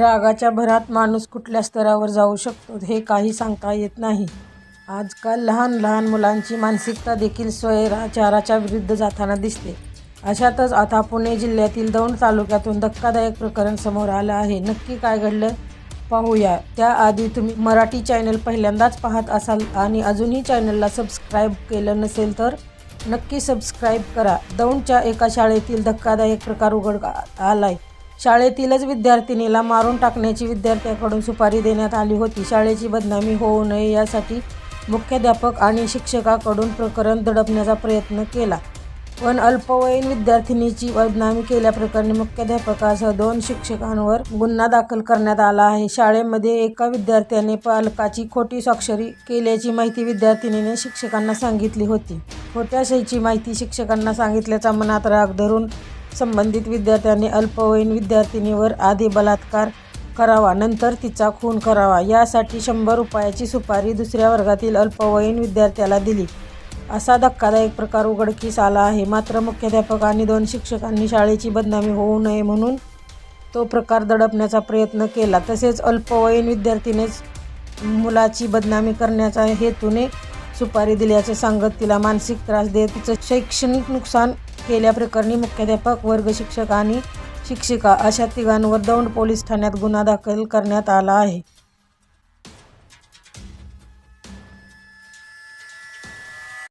रागाच्या भरात माणूस कुठल्या स्तरावर जाऊ शकतो हे काही सांगता येत नाही. आजकाल लहान लहान मुलांची मानसिकता देखील स्वैराचाराच्या विरुद्ध जाताना दिसते. अशातच आता पुणे जिल्ह्यातील दौंड तालुक्यातून धक्कादायक प्रकरण समोर आलं आहे. नक्की काय घडलं पाहूया. त्याआधी तुम्ही मराठी चॅनल पहिल्यांदाच पाहत असाल आणि अजूनही चॅनलला सबस्क्राईब केलं नसेल तर नक्की सबस्क्राईब करा. दौंडच्या एका शाळेतील धक्कादायक प्रकार उघड आलाय. शाळेतीलच विद्यार्थिनीला मारून टाकण्याची विद्यार्थ्याकडून सुपारी देण्यात आली होती. शाळेची बदनामी होऊ नये यासाठी मुख्याध्यापक आणि शिक्षकाकडून प्रकरण दडपण्याचा प्रयत्न केला. पण अल्पवयीन विद्यार्थिनीची बदनामी केल्याप्रकरणी मुख्याध्यापकासह दोन शिक्षकांवर गुन्हा दाखल करण्यात आला आहे. शाळेमध्ये एका विद्यार्थ्याने पालकाची खोटी स्वाक्षरी केल्याची माहिती विद्यार्थिनीने शिक्षकांना सांगितली होती. खोट्या सहीची माहिती शिक्षकांना सांगितल्याचा मनात राग धरून संबंधित विद्यार्थ्याने अल्पवयीन विद्यार्थिनीवर आधी बलात्कार करावा नंतर तिचा खून करावा यासाठी शंभर रुपयाची सुपारी दुसऱ्या वर्गातील अल्पवयीन विद्यार्थ्याला दिली, असा धक्कादायक प्रकार उघडकीस आला आहे. मात्र मुख्याध्यापक आणि दोन शिक्षकांनी शाळेची बदनामी होऊ नये म्हणून तो प्रकार दडपण्याचा प्रयत्न केला. तसेच अल्पवयीन विद्यार्थीनेच मुलाची बदनामी करण्याचा हेतूने सुपारी दिल्याचे सांगत तिला मानसिक त्रास देत तिचं शैक्षणिक नुकसान केल्याप्रकरणी मुख्याध्यापक, वर्ग शिक्षक आणि शिक्षिका अशा तिघांवर दौंड पोलीस ठाण्यात गुन्हा दाखल करण्यात आला आहे.